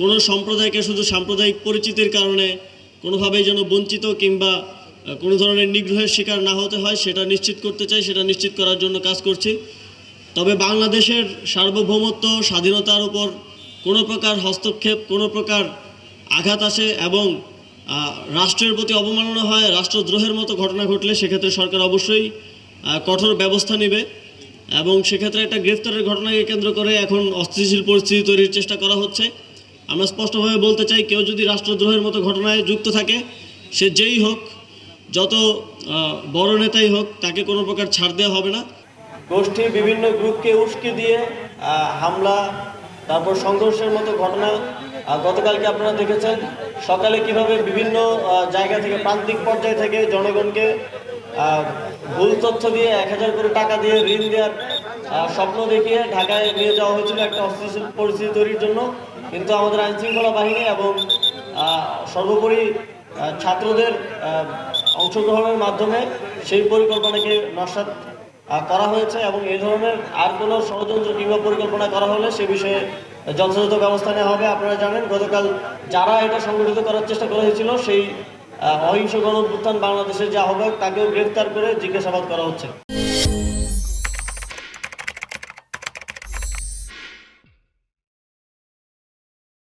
কোনো সম্প্রদায়কে শুধু সাম্প্রদায়িক পরিচিতির কারণে কোনোভাবেই যেন বঞ্চিত কিংবা কোনো ধরনের নিগ্রহের শিকার না হতে হয়, সেটা নিশ্চিত করতে চাই, সেটা নিশ্চিত করার জন্য কাজ করছি। তবে বাংলাদেশের সার্বভৌমত্ব, স্বাধীনতার উপর কোনো প্রকার হস্তক্ষেপ, কোনো প্রকার আঘাত আসে এবং রাষ্ট্রের প্রতি অবমাননা হয়, রাষ্ট্রদ্রোহের মতো ঘটনা ঘটলে সেক্ষেত্রে সরকার অবশ্যই কঠোর ব্যবস্থা নেবে এবং সেক্ষেত্রে একটা গ্রেফতারের ঘটনাকে কেন্দ্র করে এখন অস্থিতিশীল পরিস্থিতি তৈরির চেষ্টা করা হচ্ছে। আমরা স্পষ্টভাবে বলতে চাই, কেউ যদি রাষ্ট্রদ্রোহের মতো ঘটনায় যুক্ত থাকে, সে যেই হোক, যত বড় নেতাই হোক, তাকে কোনো প্রকার ছাড় দেওয়া হবে না। গোষ্ঠী বিভিন্ন গ্রুপকে উস্কে দিয়ে হামলা, তারপর সংঘর্ষের মতো ঘটনা গতকালকে আপনারা দেখেছেন। সকালে কীভাবে বিভিন্ন জায়গা থেকে, প্রান্তিক পর্যায় থেকে জনগণকে ভুল তথ্য দিয়ে এক হাজার করে টাকা দিয়ে ঋণ দেওয়ার স্বপ্ন দেখিয়ে ঢাকায় নিয়ে যাওয়া হয়েছিল একটা অস্থিতিশীল পরিস্থিতি তৈরির জন্য। কিন্তু আমাদের আইনশৃঙ্খলা বাহিনী এবং সর্বোপরি ছাত্রদের অংশগ্রহণের মাধ্যমে সেই পরিকল্পনাকে নস্বাত করা হয়েছে এবং এই ধরনের আর কোনো ষড়যন্ত্র কিংবা পরিকল্পনা করা হলে সে বিষয়ে যথাযথ ব্যবস্থা নেওয়া হবে। আপনারা জানেন, গতকাল যারা এটা সংগঠিত করার চেষ্টা করা হয়েছিল সেই অহিংস গণ বাংলাদেশের যে আহ্বায়ক, তাকেও গ্রেফতার করে জিজ্ঞাসাবাদ করা হচ্ছে।